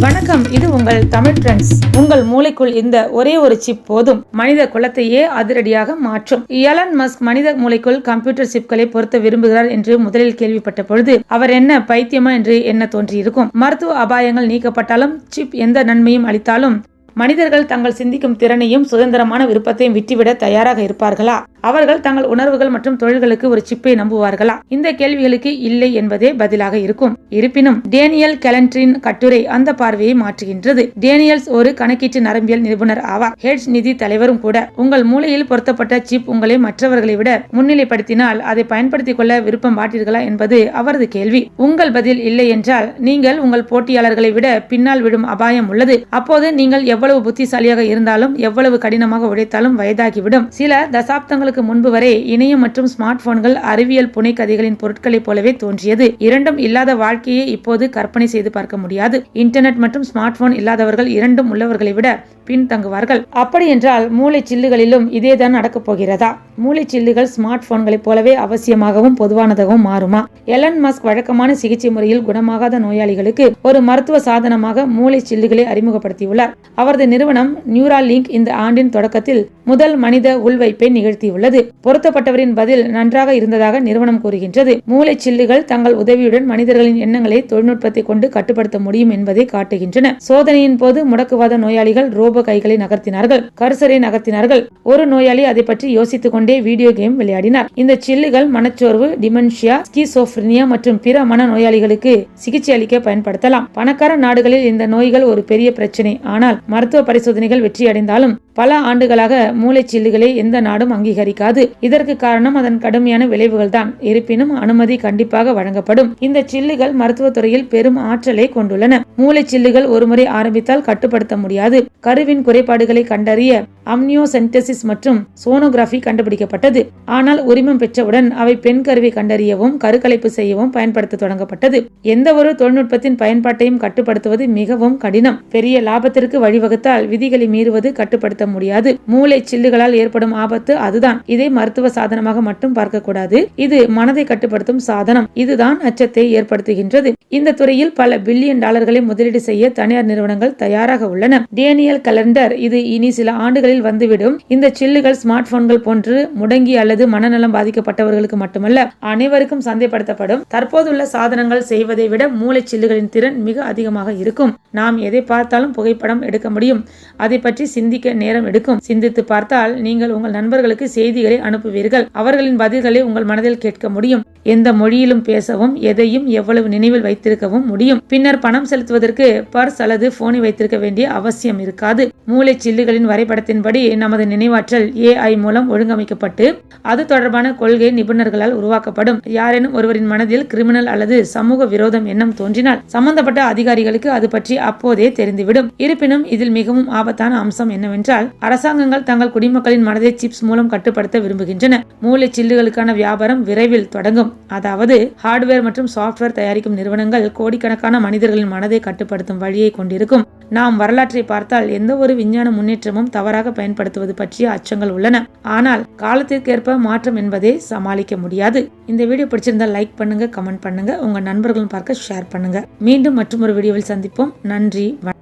வணக்கம் இது உங்கள் தமிழ் ட்ரெண்ட்ஸ் உங்கள் மூளைக்குள் இந்த ஒரே ஒரு சிப் போதும். மனித குலத்தையே அதிரடியாக மாற்றும். எலன் மஸ்க் மனித மூளைக்குள் கம்ப்யூட்டர் சிப்களை பொருத்த விரும்புகிறார் என்று முதலில் கேள்விப்பட்ட பொழுது அவர் என்ன பைத்தியமா என்று என்ன தோன்றியிருக்கும்? மருத்துவ அபாயங்கள் நீக்கப்பட்டாலும் சிப் எந்த நன்மையும் அளித்தாலும் மனிதர்கள் தங்கள் சிந்திக்கும் திறனையும் சுதந்திரமான விருப்பத்தையும் விட்டுவிட தயாராக இருப்பார்களா? அவர்கள் தங்கள் உணர்வுகள் மற்றும் தொழில்களுக்கு ஒரு சிப்பை நம்புவார்களா? இந்த கேள்விகளுக்கு இல்லை என்பதே பதிலாக இருக்கும். இருப்பினும் டேனியல் கெலன்ட்ரின் கட்டுரை அந்த பார்வையை மாற்றுகின்றது. டேனியல்ஸ் ஒரு கணக்கீட்டு நரம்பியல் நிபுணர் ஆவார். ஹெட்ஜ் நிதி தலைவரும் கூட. உங்கள் மூளையில் பொருத்தப்பட்ட சிப் உங்களை மற்றவர்களை விட முன்னிலைப்படுத்தினால் அதை பயன்படுத்திக் கொள்ள விருப்பம் மாட்டீர்களா என்பது அவரது கேள்வி. உங்கள் பதில் இல்லை என்றால் நீங்கள் உங்கள் போட்டியாளர்களை விட பின்னால் விடும் அபாயம் உள்ளது. அப்போது நீங்கள் எவ்வளவு புத்திசாலியாக இருந்தாலும் எவ்வளவு கடினமாக உழைத்தாலும் வயதாகிவிடும். சில தசாப்தங்களுக்கு முன்பு வரை இணையம் மற்றும் ஸ்மார்ட் போன்கள் அறிவியல் புனைக்கதைகளின் பொருட்களைப் போலவே தோன்றியது. இரண்டும் இல்லாத வாழ்க்கையை இப்போது கற்பனை செய்து பார்க்க முடியாது. இன்டர்நெட் மற்றும் ஸ்மார்ட் போன் இல்லாதவர்கள் இரண்டும் உள்ளவர்களை விட பின்தங்குவார்கள். அப்படி என்றால் மூளை சில்லுகளிலும் இதேதான் நடக்கப் போகிறதா? மூளை சில்லுகள் ஸ்மார்ட் போன்களைப் போலவே அவசியமாகவும் பொதுவானதாகவும் மாறுமா? எலன் மஸ்க் வழக்கமான சிகிச்சை முறையில் குணமாகாத நோயாளிகளுக்கு ஒரு மருத்துவ சாதனமாக மூளை சில்லுகளை அறிமுகப்படுத்தியுள்ளார். அவரது நிறுவனம் நியூரா லிங்க் இந்த ஆண்டின் தொடக்கத்தில் முதல் மனித உள்வைப்பை நிகழ்த்தியுள்ளது பொருத்தப்பட்டவரின் பதில் நன்றாக இருந்ததாக நிறுவனம் கூறுகின்றது. மூளை சில்லுகள் தங்கள் உதவியுடன் மனிதர்களின் எண்ணங்களை தொழில்நுட்பத்தை கொண்டு கட்டுப்படுத்த முடியும் என்பதை காட்டுகின்றன. சோதனையின் போது முடக்குவாத நோயாளிகள் ரோபோ கைகளை நகர்த்தினார்கள். கர்சரை நகர்த்தினார்கள். ஒரு நோயாளி அதை பற்றி யோசித்துக் கொண்டே வீடியோ கேம் விளையாடினார். இந்த சில்லுகள் மனச்சோர்வு டிமென்ஷியா ஸ்கிசோஃப்ரினியா மற்றும் பிற மன நோயாளிகளுக்கு சிகிச்சை அளிக்க பயன்படுத்தலாம். பணக்கார நாடுகளில் இந்த நோய்கள் ஒரு பெரிய பிரச்சனை. ஆனால் மருத்துவ பரிசோதனைகள் வெற்றியடைந்தாலும் பல ஆண்டுகளாக மூளைச்சில்லுகளை எந்த நாடும் அங்கீகரிக்காது. இதற்கு காரணம் அதன் கடுமையான விளைவுகள் தான் இருப்பினும் அனுமதி கண்டிப்பாக வழங்கப்படும். இந்த சில்லுகள் மருத்துவத்துறையில் பெரும் ஆற்றலை கொண்டுள்ளன. மூளைச்சில்லுகள் ஒருமுறை ஆரம்பித்தால் கட்டுப்படுத்த முடியாது. கருவின் குறைபாடுகளை கண்டறிய அம்னியோசென்டசிஸ் மற்றும் சோனோகிராஃபி கண்டுபிடிக்கப்பட்டது. ஆனால் உரிமம் பெற்றவுடன் அவை பெண் கருவை கண்டறியவும் கருக்கலைப்பு செய்யவும் பயன்படுத்த தொடங்கப்பட்டது. எந்த ஒரு தொழில்நுட்பத்தின் பயன்பாட்டையும் கட்டுப்படுத்துவது மிகவும் கடினம். பெரிய லாபத்திற்கு வழிவகுத்தால் விதிகளை மீறுவது கட்டுப்படுத்த முடியாது. மூளை சில்லுகளால் ஏற்படும் ஆபத்து அதுதான். இதை மருத்துவ சாதனமாக மட்டும் பார்க்கக்கூடாது. இது மனதை கட்டுப்படுத்தும் சாதனம். இதுதான் அச்சத்தை ஏற்படுத்துகின்றது. இந்த துறையில் பல பில்லியன் டாலர்களை முதலீடு செய்ய தனியார் நிறுவனங்கள் தயாராக உள்ளன. டேனியல் கலண்டர் இது இனி சில ஆண்டுகளில் வந்துவிடும். இந்த சில்லுகள் ஸ்மார்ட் போன்கள் போன்று முடங்கி அல்லது மனநலம் பாதிக்கப்பட்டவர்களுக்கு மட்டுமல்ல அனைவருக்கும் சந்தைப்படுத்தப்படும். தற்போதுள்ள சாதனங்கள் செய்வதை விட மூளை சில்லுகளின் திறன் மிக அதிகமாக இருக்கும். நாம் எதை பார்த்தாலும் புகைப்படம் எடுக்க முடியும். அதை பற்றி சிந்திக்க நேரம் எடுக்கும். சிந்தித்து பார்த்தால் நீங்கள் உங்கள் நண்பர்களுக்கு செய்திகளை அனுப்புவீர்கள். அவர்களின் பதில்களை உங்கள் மனதில் கேட்க முடியும். எந்த மொழியிலும் பேசவும் எதையும் எவ்வளவு நினைவில் வைத்திருக்கவும் முடியும். பின்னர் பணம் செலுத்துவதற்கு பர்ஸ் அல்லது போனை வைத்திருக்க வேண்டிய அவசியம் இருக்காது. மூளை சில்லுகளின் வரைபடத்தின்படி நமது நினைவாற்றல் ஏஐ மூலம் ஒழுங்கமைக்கப்பட்டு அது தொடர்பான கொள்கை நிபுணர்களால் உருவாக்கப்படும். யாரேனும் ஒருவரின் மனதில் கிரிமினல் அல்லது சமூக விரோதம் எண்ணம் தோன்றினால் சம்பந்தப்பட்ட அதிகாரிகளுக்கு அது பற்றி அப்போதே தெரிந்துவிடும். இருப்பினும் இதில் மிகவும் ஆபத்தான அம்சம் என்னவென்றால் அரசாங்கங்கள் தங்கள் குடிமக்களின் மனதை சிப்ஸ் மூலம் கட்டுப்படுத்த விரும்புகின்றன. மூளை சில்லுகளுக்கான வியாபாரம் விரைவில் தொடங்கும். அதாவது ஹார்ட்வேர் மற்றும் சாஃப்ட்வேர் தயாரிக்கும் நிறுவனங்கள் கோடிக்கணக்கான மனிதர்களின் மனதை கட்டுப்படுத்தும் வழியை கொண்டிருக்கும். நாம் வரலாற்றை பார்த்தால் எந்த ஒரு விஞ்ஞான முன்னேற்றமும் தவறாக பயன்படுத்துவது பற்றிய அச்சங்கள் உள்ளன. ஆனால் காலத்திற்கேற்ப மாற்றம் என்பதை சமாளிக்க முடியாது. இந்த வீடியோ பிடிச்சிருந்தா லைக் பண்ணுங்க கமெண்ட் பண்ணுங்க உங்க நண்பர்களும் பார்க்க ஷேர் பண்ணுங்க. மீண்டும் மற்றும் ஒரு வீடியோவில் சந்திப்போம். நன்றி வணக்கம்.